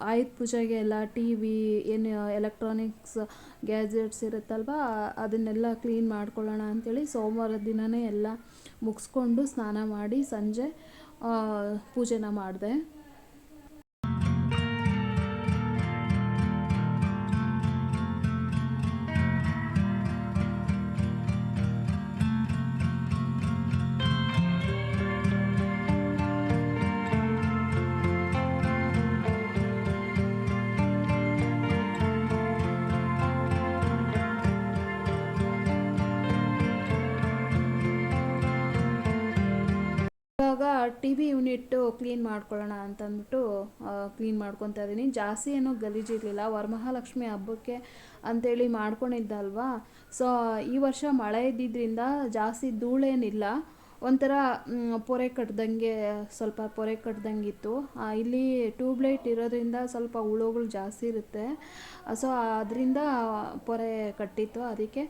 ಆಯುಧ ಪೂಜೆಗೆ ಎಲ್ಲ ಟಿ ವಿ, ಏನು, ಎಲೆಕ್ಟ್ರಾನಿಕ್ಸ್ ಗ್ಯಾಜೆಟ್ಸ್ ಇರುತ್ತಲ್ವ, ಅದನ್ನೆಲ್ಲ ಕ್ಲೀನ್ ಮಾಡ್ಕೊಳ್ಳೋಣ ಅಂಥೇಳಿ ಸೋಮವಾರ ದಿನವೇ ಎಲ್ಲ ಮುಗಿಸ್ಕೊಂಡು ಸ್ನಾನ ಮಾಡಿ ಸಂಜೆ ಪೂಜೆನ ಮಾಡಿದೆ. ಇವಾಗ ಟಿ ವಿ ಯೂನಿಟ್ಟು ಕ್ಲೀನ್ ಮಾಡ್ಕೊಳ್ಳೋಣ ಅಂತಂದ್ಬಿಟ್ಟು ಕ್ಲೀನ್ ಮಾಡ್ಕೊತಾ ಇದ್ದೀನಿ ಜಾಸ್ತಿ ಏನೂ ಗಲೀಜಿರಲಿಲ್ಲ ವರಮಹಾಲಕ್ಷ್ಮಿ ಹಬ್ಬಕ್ಕೆ ಅಂತೇಳಿ ಮಾಡ್ಕೊಂಡಿದ್ದಲ್ವಾ? ಸೊ ಈ ವರ್ಷ ಮಳೆ ಇದ್ದಿದ್ದರಿಂದ ಜಾಸ್ತಿ ಧೂಳೇನಿಲ್ಲ. ಒಂಥರ ಪೊರೆ ಕಟ್ಟಿದಂಗೆ ಸ್ವಲ್ಪ ಪೊರೆ ಕಟ್ಟಿದಂಗೆ ಇತ್ತು ಇಲ್ಲಿ ಟ್ಯೂಬ್ಲೈಟ್ ಇರೋದ್ರಿಂದ ಸ್ವಲ್ಪ ಹುಳುಗಳು ಜಾಸ್ತಿ ಇರುತ್ತೆ. ಸೊ ಅದರಿಂದ ಪೊರೆ ಕಟ್ಟಿತ್ತು. ಅದಕ್ಕೆ,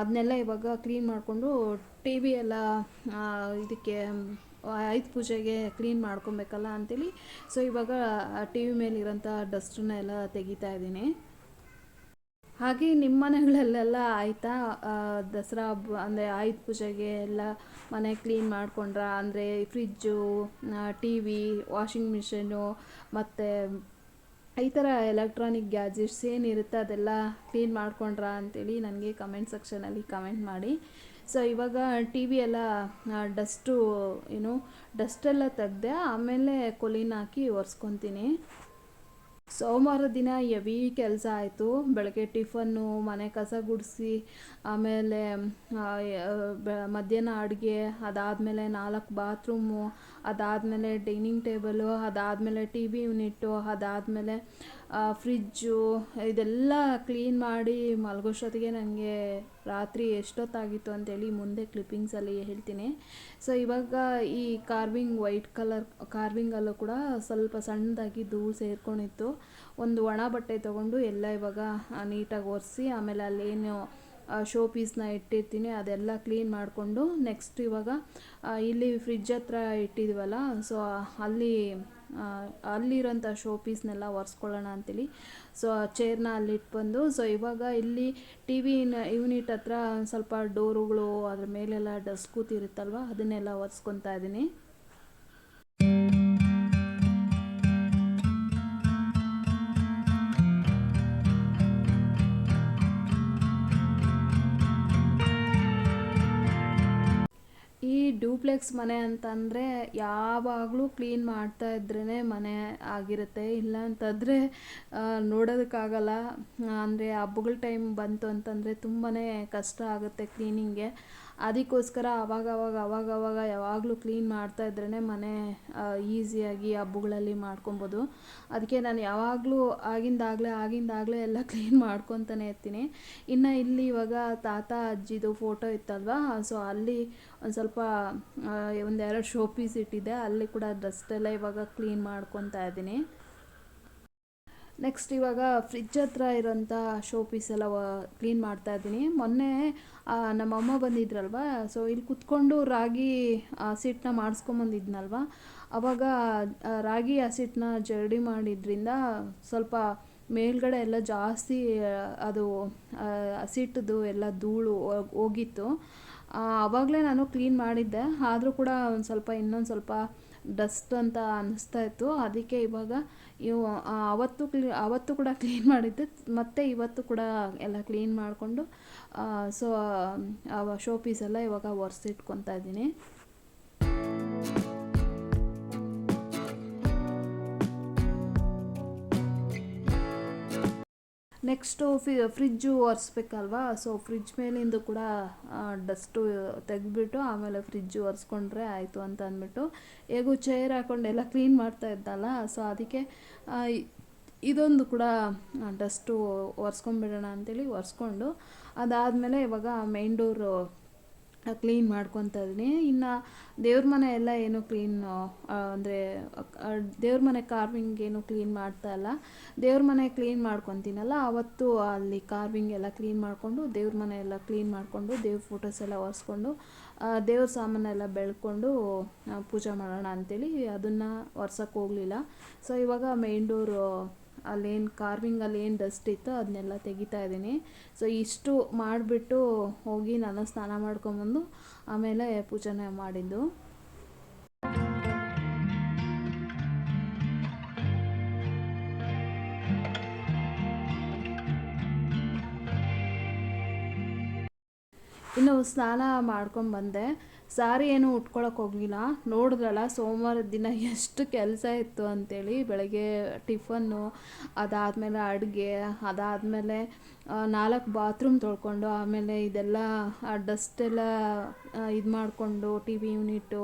ಅದನ್ನೆಲ್ಲ ಇವಾಗ ಕ್ಲೀನ್ ಮಾಡಿಕೊಂಡು ಟಿ ವಿ ಎಲ್ಲ ಇದಕ್ಕೆ ಆಯುಧ ಪೂಜೆಗೆ ಕ್ಲೀನ್ ಮಾಡ್ಕೊಬೇಕಲ್ಲ ಅಂತೇಳಿ. ಸೊ ಇವಾಗ ಟಿ ವಿ ಮೇಲಿರೋಂಥ ಡಸ್ಟನ್ನ ಎಲ್ಲ ತೆಗಿತಾ ಇದ್ದೀನಿ. ಹಾಗೆ ನಿಮ್ಮ ಮನೆಗಳಲ್ಲೆಲ್ಲ ಆಯಿತಾ? ದಸರಾ ಹಬ್ಬ, ಅಂದರೆ ಆಯುಧ ಪೂಜೆಗೆ ಎಲ್ಲ ಮನೆ ಕ್ಲೀನ್ ಮಾಡ್ಕೊಂಡ್ರ? ಅಂದರೆ fridge T V washing machine ಮತ್ತು ಈ ಥರ ಎಲೆಕ್ಟ್ರಾನಿಕ್ ಗ್ಯಾಜೆಟ್ಸ್ ಏನಿರುತ್ತೆ ಅದೆಲ್ಲ ಕ್ಲೀನ್ ಮಾಡ್ಕೊಂಡ್ರಾ ಅಂತೇಳಿ ನನಗೆ ಕಮೆಂಟ್ ಸೆಕ್ಷನಲ್ಲಿ ಕಮೆಂಟ್ ಮಾಡಿ. ಸೊ ಇವಾಗ ಟಿ ವಿ ಎಲ್ಲ ಡಸ್ಟು ಏನು ಡಸ್ಟೆಲ್ಲ ತೆಗ್ದೆ ಆಮೇಲೆ ಕೊಲಿನ ಹಾಕಿ ಒರೆಸ್ಕೊತೀನಿ. ಸೋಮವಾರ ದಿನ ಎವಿ ಕೆಲಸ ಆಯಿತು. ಬೆಳಗ್ಗೆ ಟಿಫನ್ನು ಮನೆ ಕಸ ಗುಡಿಸಿ, ಆಮೇಲೆ ಮಧ್ಯಾಹ್ನ ಅಡುಗೆ, ಅದಾದಮೇಲೆ ನಾಲ್ಕು ಬಾತ್ರೂಮು ಅದಾದಮೇಲೆ ಡೈನಿಂಗ್ ಟೇಬಲು ಅದಾದಮೇಲೆ ಟಿ ವಿ ಯೂನಿಟ್ಟು ಅದಾದಮೇಲೆ ಫ್ರಿಜ್ಜು ಇದೆಲ್ಲ ಕ್ಲೀನ್ ಮಾಡಿ ಮಲಗೋಷ್ಟೊತ್ತಿಗೆ ನನಗೆ ರಾತ್ರಿ ಎಷ್ಟೊತ್ತಾಗಿತ್ತು ಅಂತೇಳಿ ಮುಂದೆ ಕ್ಲಿಪ್ಪಿಂಗ್ಸಲ್ಲಿ ಹೇಳ್ತೀನಿ. ಸೊ ಇವಾಗ ಈ ಕಾರ್ವಿಂಗ್ ವೈಟ್ ಕಲರ್ ಕಾರ್ವಿಂಗಲ್ಲೂ ಕೂಡ ಸ್ವಲ್ಪ ಸಣ್ಣದಾಗಿ ಧೂಳು ಸೇರ್ಕೊಂಡಿತ್ತು. ಒಂದು ಒಣ ಬಟ್ಟೆ ತೊಗೊಂಡು ಎಲ್ಲ ಇವಾಗ ನೀಟಾಗಿ ಒರೆಸಿ ಆಮೇಲೆ ಅಲ್ಲೇನು ಶೋ ಪೀಸ್ನ ಇಟ್ಟಿರ್ತೀನಿ. ಅದೆಲ್ಲ ಕ್ಲೀನ್ ಮಾಡಿಕೊಂಡು ನೆಕ್ಸ್ಟ್ ಇವಾಗ ಇಲ್ಲಿ ಫ್ರಿಜ್ ಹತ್ರ ಇಟ್ಟಿದ್ದೀವಲ್ಲ ಸೊ ಅಲ್ಲಿ ಅಲ್ಲಿರೋಂಥ ಶೋ ಪೀಸ್ನೆಲ್ಲ ಒರೆಸ್ಕೊಳ್ಳೋಣ ಅಂತೇಳಿ ಸೊ ಆ ಚೇರ್ನ ಅಲ್ಲಿಟ್ಟು ಬಂದು ಸೊ ಇವಾಗ ಇಲ್ಲಿ ಟಿ ವಿ ಯೂನಿಟ್ ಹತ್ರ ಸ್ವಲ್ಪ ಡೋರುಗಳು, ಅದ್ರ ಮೇಲೆಲ್ಲ ಡಸ್ಟ್ ಕೂತಿರುತ್ತಲ್ವ, ಅದನ್ನೆಲ್ಲ ಒರೆಸ್ಕೊತಾ ಇದ್ದೀನಿ. ಈ ಡ್ಯೂಪ್ಲೆಕ್ಸ್ ಮನೆ ಅಂತಂದರೆ ಯಾವಾಗಲೂ ಕ್ಲೀನ್ ಮಾಡ್ತಾ ಇದ್ರೇ ಮನೆ ಆಗಿರುತ್ತೆ. ಇಲ್ಲ ಅಂತಂದರೆ ನೋಡೋದಕ್ಕಾಗಲ್ಲ. ಅಂದರೆ ಹಬ್ಬಗಳ ಟೈಮ್ ಬಂತು ಅಂತಂದರೆ ತುಂಬಾ ಕಷ್ಟ ಆಗುತ್ತೆ ಕ್ಲೀನಿಂಗ್ಗೆ ಅದಕ್ಕೋಸ್ಕರ ಅವಾಗ ಅವಾಗ ಅವಾಗ ಅವಾಗ ಯಾವಾಗಲೂ ಕ್ಲೀನ್ ಮಾಡ್ತಾ ಇದ್ರೇ ಮನೆ ಈಸಿಯಾಗಿ ಹಬ್ಬಗಳಲ್ಲಿ ಮಾಡ್ಕೊಬೋದು. ಅದಕ್ಕೆ ನಾನು ಯಾವಾಗಲೂ ಆಗಿಂದಾಗಲೇ ಆಗಿಂದಾಗಲೇ ಎಲ್ಲ ಕ್ಲೀನ್ ಮಾಡ್ಕೊತಾನೆ ಇರ್ತೀನಿ. ಇನ್ನು ಇಲ್ಲಿ ಇವಾಗ ತಾತ, ಅಜ್ಜಿದು ಫೋಟೋ ಇತ್ತಲ್ವಾ? ಸೊ ಅಲ್ಲಿ ಒಂದು ಸ್ವಲ್ಪ ಒಂದೆರಡು ಶೋ ಪೀಸ್ ಇಟ್ಟಿದ್ದೆ. ಅಲ್ಲಿ ಕೂಡ ಡಸ್ಟೆಲ್ಲ ಇವಾಗ ಕ್ಲೀನ್ ಮಾಡ್ಕೊತಾ ಇದ್ದೀನಿ. ನೆಕ್ಸ್ಟ್ ಇವಾಗ ಫ್ರಿಜ್ ಹತ್ರ ಇರೋಂಥ ಶೋ ಪೀಸ್ ಎಲ್ಲ ಕ್ಲೀನ್ ಮಾಡ್ತಾ ಇದ್ದೀನಿ. ಮೊನ್ನೆ ನಮ್ಮ ಅಮ್ಮ ಬಂದಿದ್ರಲ್ವ? ಸೊ ಇಲ್ಲಿ ಕುತ್ಕೊಂಡು ರಾಗಿ ಹಸಿಟ್ಟನ್ನ ಮಾಡಿಸ್ಕೊಂಬಂದಿದ್ನಲ್ವ? ಅವಾಗ ರಾಗಿ ಹಸಿಟ್ಟನ್ನ ಜರಡಿ ಮಾಡಿದ್ರಿಂದ ಸ್ವಲ್ಪ ಮೇಲ್ಗಡೆ ಎಲ್ಲ ಜಾಸ್ತಿ ಅದು ಹಸಿಟ್ಟದು ಎಲ್ಲ ಧೂಳು ಹೋಗಿತ್ತು. ಆವಾಗಲೇ ನಾನು ಕ್ಲೀನ್ ಮಾಡಿದ್ದೆ. ಆದರೂ ಕೂಡ ಒಂದು ಸ್ವಲ್ಪ, ಇನ್ನೊಂದು ಸ್ವಲ್ಪ ಡಸ್ಟ್ ಅಂತ ಅನ್ನಿಸ್ತಾ ಇತ್ತು. ಅದಕ್ಕೆ ಇವಾಗ ಇವು ಅವತ್ತು ಕ್ಲೀ, ಅವತ್ತು ಕೂಡ ಕ್ಲೀನ್ ಮಾಡಿದ್ದು, ಮತ್ತು ಇವತ್ತು ಕೂಡ ಎಲ್ಲ ಕ್ಲೀನ್ ಮಾಡಿಕೊಂಡು ಸೊ ಶೋ ಪೀಸ್ ಎಲ್ಲ ಇವಾಗ ಒರೆಸಿಟ್ಕೊತಾ ಇದ್ದೀನಿ. ನೆಕ್ಸ್ಟು ಫಿ, ಫ್ರಿಜ್ಜು ಒರೆಸ್ಬೇಕಲ್ವಾ? ಸೊ ಫ್ರಿಜ್ ಮೇಲಿಂದ ಕೂಡ ಡಸ್ಟು ತೆಗೆದ್ಬಿಟ್ಟು ಆಮೇಲೆ ಫ್ರಿಜ್ಜು ಒರೆಸ್ಕೊಂಡ್ರೆ ಆಯಿತು ಅಂತ ಅಂದ್ಬಿಟ್ಟು, ಹೇಗೂ ಚೇರ್ ಹಾಕೊಂಡು ಎಲ್ಲ ಕ್ಲೀನ್ ಮಾಡ್ತಾ ಇದ್ದಲ್ಲ ಸೊ ಅದಕ್ಕೆ ಇದೊಂದು ಕೂಡ ಡಸ್ಟು ಒರೆಸ್ಕೊಂಬಿಡೋಣ ಅಂತೇಳಿ ಒರೆಸ್ಕೊಂಡು, ಅದಾದಮೇಲೆ ಇವಾಗ ಮೈನ್ ಡೋರು ಕ್ಲೀನ್ ಮಾಡ್ಕೊತಾ ಇದ್ದೀನಿ ಇನ್ನು ದೇವ್ರ ಮನೆ ಎಲ್ಲ ಏನು ಕ್ಲೀನ್ ಅಂದರೆ ದೇವ್ರ ಮನೆ ಕಾರ್ವಿಂಗ್ ಏನು ಕ್ಲೀನ್ ಮಾಡ್ತಾ ಇಲ್ಲ. ದೇವ್ರ ಮನೆ ಕ್ಲೀನ್ ಮಾಡ್ಕೊತೀನಲ್ಲ, ಅವತ್ತು ಅಲ್ಲಿ ಕಾರ್ವಿಂಗ್ ಎಲ್ಲ ಕ್ಲೀನ್ ಮಾಡಿಕೊಂಡು, ದೇವ್ರ ಮನೆ ಎಲ್ಲ ಕ್ಲೀನ್ ಮಾಡಿಕೊಂಡು, ದೇವ್ರ ಫೋಟೋಸ್ ಎಲ್ಲ ಒರೆಸ್ಕೊಂಡು ದೇವ್ರ ಸಾಮಾನೆಲ್ಲ ಬೆಳ್ಕೊಂಡು ಪೂಜೆ ಮಾಡೋಣ ಅಂತೇಳಿ ಅದನ್ನು ಒರ್ಸೋಕ್ಕೆ ಹೋಗಲಿಲ್ಲ. ಸೊ ಇವಾಗ ಮೇನ್ ಡೋರು ಅಲ್ಲೇನು ಕಾರ್ವಿಂಗಲ್ಲಿ ಏನು ಡಸ್ಟ್ ಇತ್ತು ಅದನ್ನೆಲ್ಲ ತೆಗಿತಾ ಇದ್ದೀನಿ. ಸೊ ಇಷ್ಟು ಮಾಡಿಬಿಟ್ಟು ಹೋಗಿ ನಾನು ಸ್ನಾನ ಮಾಡ್ಕೊಂಬಂದು ಆಮೇಲೆ ಪೂಜೆನ ಮಾಡಿದ್ದು. ಇನ್ನು ಸ್ನಾನ ಮಾಡ್ಕೊಂಡು ಬಂದೆ. ಸಾರಿ ಏನು ಉಟ್ಕೊಳಕ್ಕೆ ಹೋಗಲಿಲ್ಲ. ನೋಡಿದ್ರಲ್ಲ ಸೋಮವಾರದ ದಿನ ಎಷ್ಟು ಕೆಲಸ ಇತ್ತು ಅಂತೇಳಿ ಬೆಳಗ್ಗೆ ಟಿಫನ್ನು, ಅದಾದಮೇಲೆ ಅಡುಗೆ, ಅದಾದಮೇಲೆ ನಾಲ್ಕು ಬಾತ್ರೂಮ್ ತೊಳ್ಕೊಂಡು ಆಮೇಲೆ ಇದೆಲ್ಲ ಡಸ್ಟ್ ಎಲ್ಲ ಇದು ಮಾಡಿಕೊಂಡು ಟಿ ವಿ ಯೂನಿಟ್ಟು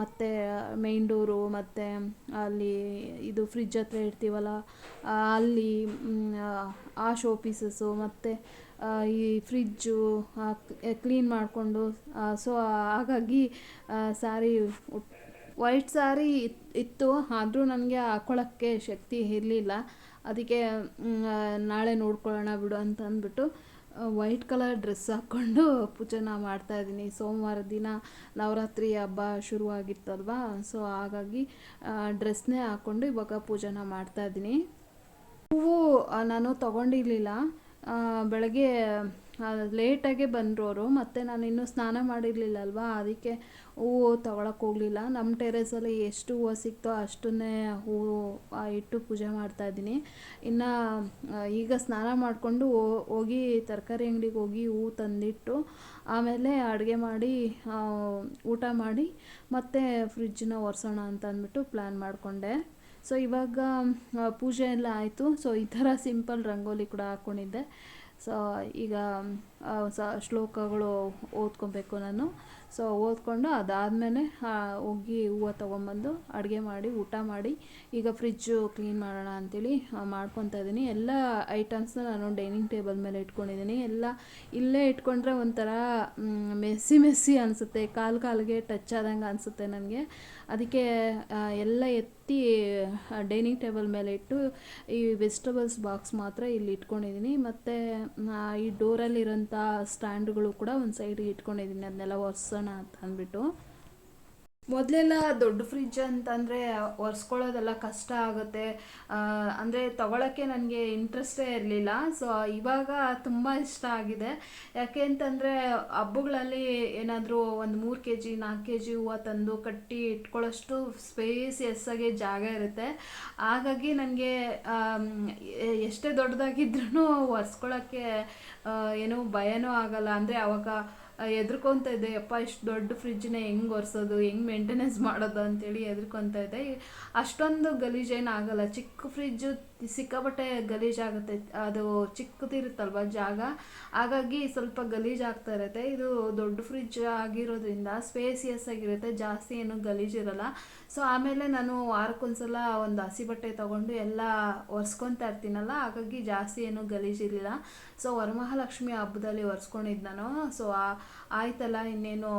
ಮತ್ತು ಮೇನ್ ಡೋರು, ಮತ್ತು ಅಲ್ಲಿ ಇದು ಫ್ರಿಜ್ ಹತ್ರ ಇರ್ತೀವಲ್ಲ ಅಲ್ಲಿ ಆ ಶೋ ಪೀಸಸ್ಸು, ಮತ್ತು ಈ ಫ್ರಿಜ್ಜು ಕ್ಲೀನ್ ಮಾಡಿಕೊಂಡು ಸೊ ಹಾಗಾಗಿ ಸ್ಯಾರಿ ವೈಟ್ ಸ್ಯಾರಿ ಇತ್ತು. ಆದರೂ ನನಗೆ ಹಾಕ್ಕೊಳ್ಳೋಕ್ಕೆ ಶಕ್ತಿ ಇರಲಿಲ್ಲ. ಅದಕ್ಕೆ ನಾಳೆ ನೋಡ್ಕೊಳ್ಳೋಣ ಬಿಡು ಅಂತ ಅಂದ್ಬಿಟ್ಟು ವೈಟ್ ಕಲರ್ ಡ್ರೆಸ್ ಹಾಕ್ಕೊಂಡು ಪೂಜೆನ ಮಾಡ್ತಾಯಿದ್ದೀನಿ ಸೋಮವಾರ ದಿನ ನವರಾತ್ರಿ ಹಬ್ಬ ಶುರುವಾಗಿತ್ತಲ್ವಾ? ಸೊ, ಹಾಗಾಗಿ ಡ್ರೆಸ್ನೇ ಹಾಕ್ಕೊಂಡು ಇವಾಗ ಪೂಜೆನ ಮಾಡ್ತಾಯಿದ್ದೀನಿ ಹೂವು ನಾನು ತೊಗೊಂಡಿರಲಿಲ್ಲ. ಬೆಳಗ್ಗೆ ಲೇಟಾಗೆ ಬಂದರು ಅವರು ಮತ್ತು ನಾನು ಇನ್ನೂ ಸ್ನಾನ ಮಾಡಿರಲಿಲ್ಲ ಅಲ್ವಾ ಅದಕ್ಕೆ ಹೂವು ತೊಗೊಳಕ್ಕೆ ಹೋಗಲಿಲ್ಲ. ನಮ್ಮ ಟೆರೇಸಲ್ಲಿ ಎಷ್ಟು ಹೂವು ಸಿಕ್ತೋ ಅಷ್ಟನ್ನೇ ಹೂವು ಇಟ್ಟು ಪೂಜೆ ಮಾಡ್ತಾಯಿದ್ದೀನಿ ಇನ್ನು ಈಗ ಸ್ನಾನ ಮಾಡಿಕೊಂಡು ಹೋಗಿ ತರಕಾರಿ ಅಂಗಡಿಗೆ ಹೋಗಿ ಹೂವು ತಂದಿಟ್ಟು, ಆಮೇಲೆ ಅಡುಗೆ ಮಾಡಿ ಊಟ ಮಾಡಿ, ಮತ್ತೆ ಫ್ರಿಜ್ಜನ್ನ ಒರೆಸೋಣ ಅಂತ ಅಂದ್ಬಿಟ್ಟು ಪ್ಲ್ಯಾನ್ ಮಾಡಿಕೊಂಡೆ. ಸೊ ಇವಾಗ ಪೂಜೆ ಎಲ್ಲ ಆಯಿತು. ಸೊ ಈ ಥರ ಸಿಂಪಲ್ ರಂಗೋಲಿ ಕೂಡ ಹಾಕ್ಕೊಂಡಿದ್ದೆ ಸೊ ಈಗ ಸ ಶ್ಲೋಕಗಳು ಓದ್ಕೊಬೇಕು ನಾನು. ಸೊ ಓದ್ಕೊಂಡು ಅದಾದಮೇಲೆ ಹೋಗಿ ಹೂವು ತೊಗೊಂಬಂದು ಅಡುಗೆ ಮಾಡಿ, ಊಟ ಮಾಡಿ, ಈಗ ಫ್ರಿಜ್ಜು ಕ್ಲೀನ್ ಮಾಡೋಣ ಅಂತೇಳಿ ಮಾಡ್ಕೊತಾ ಇದ್ದೀನಿ. ಎಲ್ಲ ಐಟಮ್ಸ್ನ ನಾನು ಡೈನಿಂಗ್ ಟೇಬಲ್ ಮೇಲೆ ಇಟ್ಕೊಂಡಿದ್ದೀನಿ. ಎಲ್ಲ ಇಲ್ಲೇ ಇಟ್ಕೊಂಡ್ರೆ ಒಂಥರ ಮೆಸ್ಸಿ ಮೆಸ್ಸಿ ಅನಿಸುತ್ತೆ. ಕಾಲು ಕಾಲಿಗೆ ಟಚ್ ಆದಂಗೆ ಅನಿಸುತ್ತೆ ನನಗೆ. ಅದಕ್ಕೆ ಎಲ್ಲ ಎತ್ತಿ ಡೈನಿಂಗ್ ಟೇಬಲ್ ಮೇಲೆ ಇಟ್ಟು, ಈ ವೆಜಿಟಬಲ್ಸ್ ಬಾಕ್ಸ್ ಮಾತ್ರ ಇಲ್ಲಿ ಇಟ್ಕೊಂಡಿದ್ದೀನಿ. ಮತ್ತು ಈ ಡೋರಲ್ಲಿರೋಂಥ ಸ್ಟ್ಯಾಂಡ್ಗಳು ಕೂಡ ಒಂದು ಸೈಡಿಗೆ ಇಟ್ಕೊಂಡಿದ್ದೀನಿ. ಅದನ್ನೆಲ್ಲ ಒರೆಸೋಣ ಅಂತ ಅಂದ್ಬಿಟ್ಟು. ಮೊದಲೆಲ್ಲ ದೊಡ್ಡ ಫ್ರಿಜ್ ಅಂತಂದರೆ ಒರೆಸ್ಕೊಳ್ಳೋದೆಲ್ಲ ಕಷ್ಟ ಆಗುತ್ತೆ. ಅಂದರೆ ತಗೊಳ್ಳೋಕ್ಕೆ ನನಗೆ ಇಂಟ್ರೆಸ್ಟೇ ಇರಲಿಲ್ಲ. ಸೊ ಇವಾಗ ತುಂಬ ಇಷ್ಟ ಆಗಿದೆ. ಯಾಕೆ ಅಂತಂದರೆ ಹಬ್ಬಗಳಲ್ಲಿ ಏನಾದರೂ ಒಂದು ಮೂರು ಕೆ ಜಿ ನಾಲ್ಕು ಕೆ ಜಿ ಹೂವು ತಂದು ಕಟ್ಟಿ ಇಟ್ಕೊಳ್ಳೋಷ್ಟು ಸ್ಪೇಸ್ ಎಸ್ಸಾಗೆ ಜಾಗ ಇರುತ್ತೆ. ಹಾಗಾಗಿ ನನಗೆ ಎಷ್ಟೇ ದೊಡ್ಡದಾಗಿದ್ರೂ ಒರೆಸ್ಕೊಳ್ಳೋಕ್ಕೆ ಏನೂ ಭಯನೂ ಆಗಲ್ಲ. ಅಂದರೆ ಅವಾಗ ಹೆದ್ರ್ಕೊತಾ ಇದ್ದೆ ಯಪ್ಪ, ಇಷ್ಟು ದೊಡ್ಡ ಫ್ರಿಜ್ನ ಹೆಂಗೆ ಒರೆಸೋದು, ಹೆಂಗೆ ಮೇಂಟೆನೆನ್ಸ್ ಮಾಡೋದು? ಅಂತೇಳಿ ಹೆದ್ರ್ಕೊತಾ ಇದ್ದೆ ಅಷ್ಟೊಂದು ಗಲೀಜೇನು ಆಗಲ್ಲ. ಚಿಕ್ಕ ಫ್ರಿಜ್ಜು ಸಿಕ್ಕಾಪಟ್ಟೆ ಗಲೀಜಾಗುತ್ತೆ ಅದು ಚಿಕ್ಕದಿರುತ್ತಲ್ವ ಜಾಗ? ಹಾಗಾಗಿ ಸ್ವಲ್ಪ ಗಲೀಜಾಗ್ತಾ ಇರುತ್ತೆ. ಇದು ದೊಡ್ಡ ಫ್ರಿಜ್ ಆಗಿರೋದ್ರಿಂದ ಸ್ಪೇಸಿಯಸ್ ಆಗಿರುತ್ತೆ. ಜಾಸ್ತಿ ಏನು ಗಲೀಜಿರಲ್ಲ ಸೊ ಆಮೇಲೆ ನಾನು ವಾರಕ್ಕೊಂದ್ಸಲ ಒಂದು ಹಸಿ ಬಟ್ಟೆ ತೊಗೊಂಡು ಎಲ್ಲ ಒರೆಸ್ಕೊತಾ ಇರ್ತೀನಲ್ಲ, ಹಾಗಾಗಿ ಜಾಸ್ತಿ ಏನು ಗಲೀಜಿರಲಿಲ್ಲ ಸೊ ವರಮಹಾಲಕ್ಷ್ಮಿ ಹಬ್ಬದಲ್ಲಿ ಒರೆಸ್ಕೊಂಡಿದ್ದು ನಾನು. ಸೊ ಆಯ್ತಲ್ಲ ಇನ್ನೇನು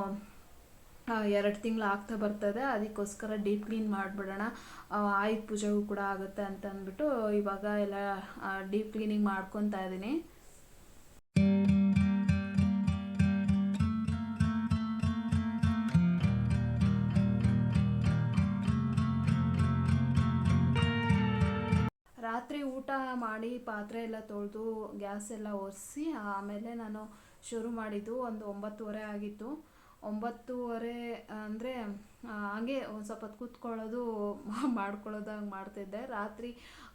ಎರಡು ತಿಂಗಳು ಆಗ್ತಾ ಬರ್ತದೆ. ಅದಕ್ಕೋಸ್ಕರ ಡೀಪ್ ಕ್ಲೀನ್ ಮಾಡಿಬಿಡೋಣ. ಆಯುಧ ಪೂಜೆಗೂ ಕೂಡ ಆಗುತ್ತೆ ಅಂತ ಅಂದ್ಬಿಟ್ಟು ಇವಾಗ ಎಲ್ಲ ಡೀಪ್ ಕ್ಲೀನಿಂಗ್ ಮಾಡ್ಕೊತಾ ಇದ್ದೀನಿ. ರಾತ್ರಿ ಊಟ ಮಾಡಿ ಪಾತ್ರೆ ಎಲ್ಲ ತೊಳೆದು ಗ್ಯಾಸ್ ಎಲ್ಲ ಒರೆಸಿ, ಆಮೇಲೆ ನಾನು ಶುರು ಮಾಡಿದ್ದು ಒಂದು ಒಂಬತ್ತುವರೆ ಆಗಿತ್ತು. ಒಂಬತ್ತುವರೆ, ಅಂದರೆ ಹಾಗೆ ಒಂದು ಸ್ವಲ್ಪ ಹೊತ್ತು ಕೂತ್ಕೊಳ್ಳೋದು ಮಾಡ್ಕೊಳ್ಳೋದು ಹಂಗೆ ಮಾಡ್ತಿದ್ದೆ. ರಾತ್ರಿ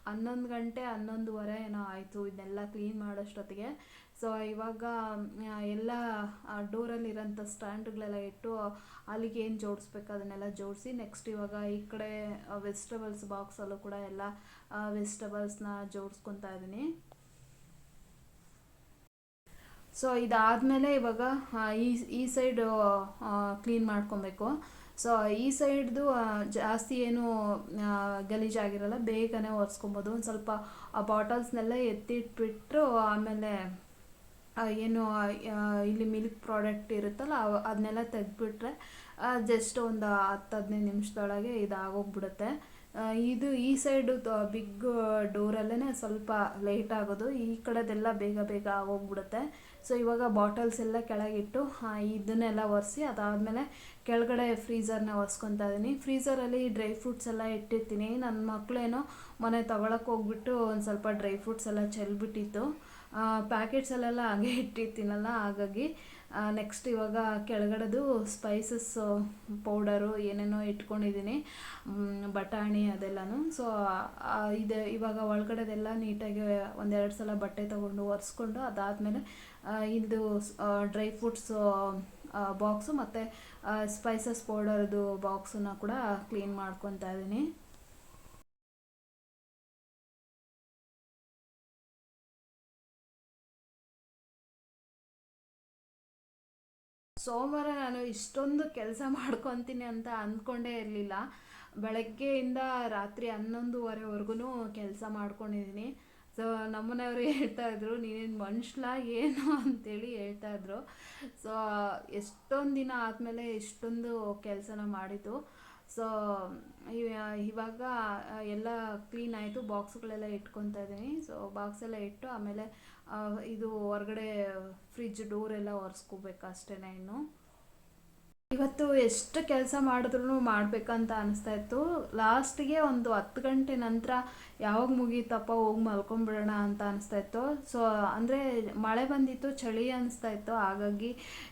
ಹನ್ನೊಂದು ಗಂಟೆ, ಹನ್ನೊಂದುವರೆ ಏನೋ ಆಯಿತು ಇದನ್ನೆಲ್ಲ ಕ್ಲೀನ್ ಮಾಡೋಷ್ಟೊತ್ತಿಗೆ. ಸೊ ಇವಾಗ ಎಲ್ಲ ಡೋರಲ್ಲಿರೋಂಥ ಸ್ಟ್ಯಾಂಡ್ಗಳೆಲ್ಲ ಇಟ್ಟು ಅಲ್ಲಿಗೆ ಏನು ಜೋಡಿಸ್ಬೇಕು ಅದನ್ನೆಲ್ಲ ಜೋಡಿಸಿ ನೆಕ್ಸ್ಟ್ ಇವಾಗ ಈ ಕಡೆ ವೆಜಿಟೇಬಲ್ಸ್ ಬಾಕ್ಸಲ್ಲೂ ಕೂಡ ಎಲ್ಲ ವೆಜಿಟೇಬಲ್ಸ್ನ ಜೋಡಿಸ್ಕೊತಾ ಇದ್ದೀನಿ. ಸೊ ಇದಾದಮೇಲೆ ಇವಾಗ ಈ ಈ ಸೈಡು ಕ್ಲೀನ್ ಮಾಡ್ಕೊಬೇಕು. ಸೊ ಈ ಸೈಡ್ದು ಜಾಸ್ತಿ ಏನು ಗಲೀಜಾಗಿರಲ್ಲ ಬೇಗನೆ ಒರೆಸ್ಕೊಬೋದು. ಒಂದು ಸ್ವಲ್ಪ, ಆ ಬಾಟಲ್ಸ್ನೆಲ್ಲ ಎತ್ತಿಟ್ಬಿಟ್ರು, ಆಮೇಲೆ ಏನು ಇಲ್ಲಿ ಮಿಲ್ಕ್ ಪ್ರಾಡಕ್ಟ್ ಇರುತ್ತಲ್ಲ ಅದನ್ನೆಲ್ಲ ತೆಗೆದ್ಬಿಟ್ರೆ ಜಸ್ಟ್ ಒಂದು ಹತ್ತು ಹದಿನೈದು ನಿಮಿಷದೊಳಗೆ ಇದಾಗೋಗ್ಬಿಡುತ್ತೆ. ಇದು ಈ ಸೈಡು ಬಿಗ್ ಡೋರಲ್ಲೇ ಸ್ವಲ್ಪ ಲೇಟ್ ಆಗೋದು. ಈ ಕಡೆದೆಲ್ಲ ಬೇಗ ಬೇಗ ಆಗೋಗ್ಬಿಡುತ್ತೆ. ಸೊ ಇವಾಗ ಬಾಟಲ್ಸ್ ಎಲ್ಲ ಕೆಳಗಿಟ್ಟು ಇದನ್ನೆಲ್ಲ ಒರೆಸಿ, ಅದಾದಮೇಲೆ ಕೆಳಗಡೆ ಫ್ರೀಝರ್ನ ಒರೆಸ್ಕೊತಾ ಇದ್ದೀನಿ ಫ್ರೀಝರಲ್ಲಿ ಡ್ರೈ ಫ್ರೂಟ್ಸ್ ಎಲ್ಲ ಇಟ್ಟಿರ್ತೀನಿ. ನನ್ನ ಮಕ್ಕಳೇನೋ ಮನೆ ತೊಗೊಳಕ್ಕೆ ಹೋಗ್ಬಿಟ್ಟು ಒಂದು ಸ್ವಲ್ಪ ಡ್ರೈ ಫ್ರೂಟ್ಸ್ ಎಲ್ಲ ಚೆಲ್ಬಿಟ್ಟಿತ್ತು. ಪ್ಯಾಕೆಟ್ಸಲ್ಲೆಲ್ಲ ಹಾಗೆ ಇಟ್ಟಿರ್ತೀನಲ್ಲ, ಹಾಗಾಗಿ ನೆಕ್ಸ್ಟ್ ಇವಾಗ ಕೆಳಗಡೆದು ಸ್ಪೈಸಸ್ ಪೌಡರು ಏನೇನೋ ಇಟ್ಕೊಂಡಿದ್ದೀನಿ ಬಟಾಣಿ ಅದೆಲ್ಲನೂ. ಸೊ ಇದೆ, ಇವಾಗ ಒಳಗಡೆದೆಲ್ಲ ನೀಟಾಗಿ ಒಂದೆರಡು ಸಲ ಬಟ್ಟೆ ತೊಗೊಂಡು ಒರೆಸ್ಕೊಂಡು ಅದಾದಮೇಲೆ ಇದು ಡ್ರೈ ಫ್ರೂಟ್ಸು ಬಾಕ್ಸು ಮತ್ತು ಸ್ಪೈಸಸ್ ಪೌಡರ್ದು ಬಾಕ್ಸನ್ನ ಕೂಡ ಕ್ಲೀನ್ ಮಾಡ್ಕೊತಾ ಇದ್ದೀನಿ ಸೋಮವಾರ ನಾನು ಇಷ್ಟೊಂದು ಕೆಲಸ ಮಾಡ್ಕೊತೀನಿ ಅಂತ ಅಂದ್ಕೊಂಡೇ ಇರಲಿಲ್ಲ. ಬೆಳಗ್ಗೆಯಿಂದ ರಾತ್ರಿ ಹನ್ನೊಂದುವರೆವರೆಗೂ ಕೆಲಸ ಮಾಡ್ಕೊಂಡಿದ್ದೀನಿ ಸೊ ನಮ್ಮನೆಯವರು ಹೇಳ್ತಾ ಇದ್ರು, ನೀನೇನು ಮನುಷ್ಯ ಏನು ಅಂತೇಳಿ ಹೇಳ್ತಾ ಇದ್ರು. ಸೊ ಎಷ್ಟೊಂದು ದಿನ ಆದಮೇಲೆ ಇಷ್ಟೊಂದು ಕೆಲಸನ ಮಾಡಿತು ಸೊ ಇವಾಗ, ಎಲ್ಲ ಕ್ಲೀನ್ ಆಯಿತು, ಬಾಕ್ಸ್ಗಳೆಲ್ಲ ಇಟ್ಕೊತಾ ಇದ್ದೀನಿ. ಸೊ ಬಾಕ್ಸ್ ಎಲ್ಲ ಇಟ್ಟು ಆಮೇಲೆ ಇದು ಹೊರಗಡೆ, ಫ್ರಿಜ್ ಡೋರ್ ಎಲ್ಲ ಒರೆಸ್ಕೋಬೇಕು ಅಷ್ಟೇ ಇನ್ನು. ಇವತ್ತು ಎಷ್ಟು ಕೆಲಸ ಮಾಡಿದ್ರು ಮಾಡಬೇಕಂತ ಅನಿಸ್ತಾ ಇತ್ತು. ಲಾಸ್ಟಿಗೆ ಒಂದು ಹತ್ತು ಗಂಟೆ ನಂತರ ಯಾವಾಗ ಮುಗೀತಪ್ಪ ಹೋಗಿ ಮಲ್ಕೊಂಬಿಡೋಣ ಅಂತ ಅನಿಸ್ತಾ ಇತ್ತು. ಸೊ ಅಂದರೆ ಮಳೆ ಬಂದಿತ್ತು, ಚಳಿ ಅನಿಸ್ತಾ ಇತ್ತು. ಹಾಗಾಗಿ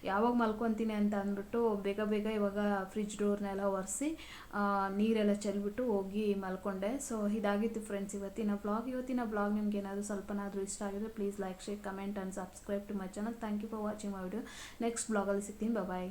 ಯಾವಾಗ ಮಲ್ಕೊತೀನಿ ಅಂತ ಅಂದ್ಬಿಟ್ಟು ಬೇಗ ಬೇಗ ಇವಾಗ ಫ್ರಿಜ್ ಡೋರ್ನೆಲ್ಲ ಒರೆಸಿ ನೀರೆಲ್ಲ ಚೆಲ್ಬಿಟ್ಟು ಹೋಗಿ ಮಲ್ಕೊಂಡೆ. ಸೊ ಇದಾಗಿತ್ತು ಫ್ರೆಂಡ್ಸ್ ಇವತ್ತಿನ ಬ್ಲಾಗ್ ಇವತ್ತಿನ ಬ್ಲಾಗ್ ನಿಮ್ಗೆ ಏನಾದರೂ ಸ್ವಲ್ಪನಾದರೂ ಇಷ್ಟ ಆಗಿದ್ರೆ please like share comment and subscribe to my channel thank you for watching my video next ಬ್ಲಾಗಲ್ಲಿ ಸಿಗ್ತೀನಿ. ಬಾಯ್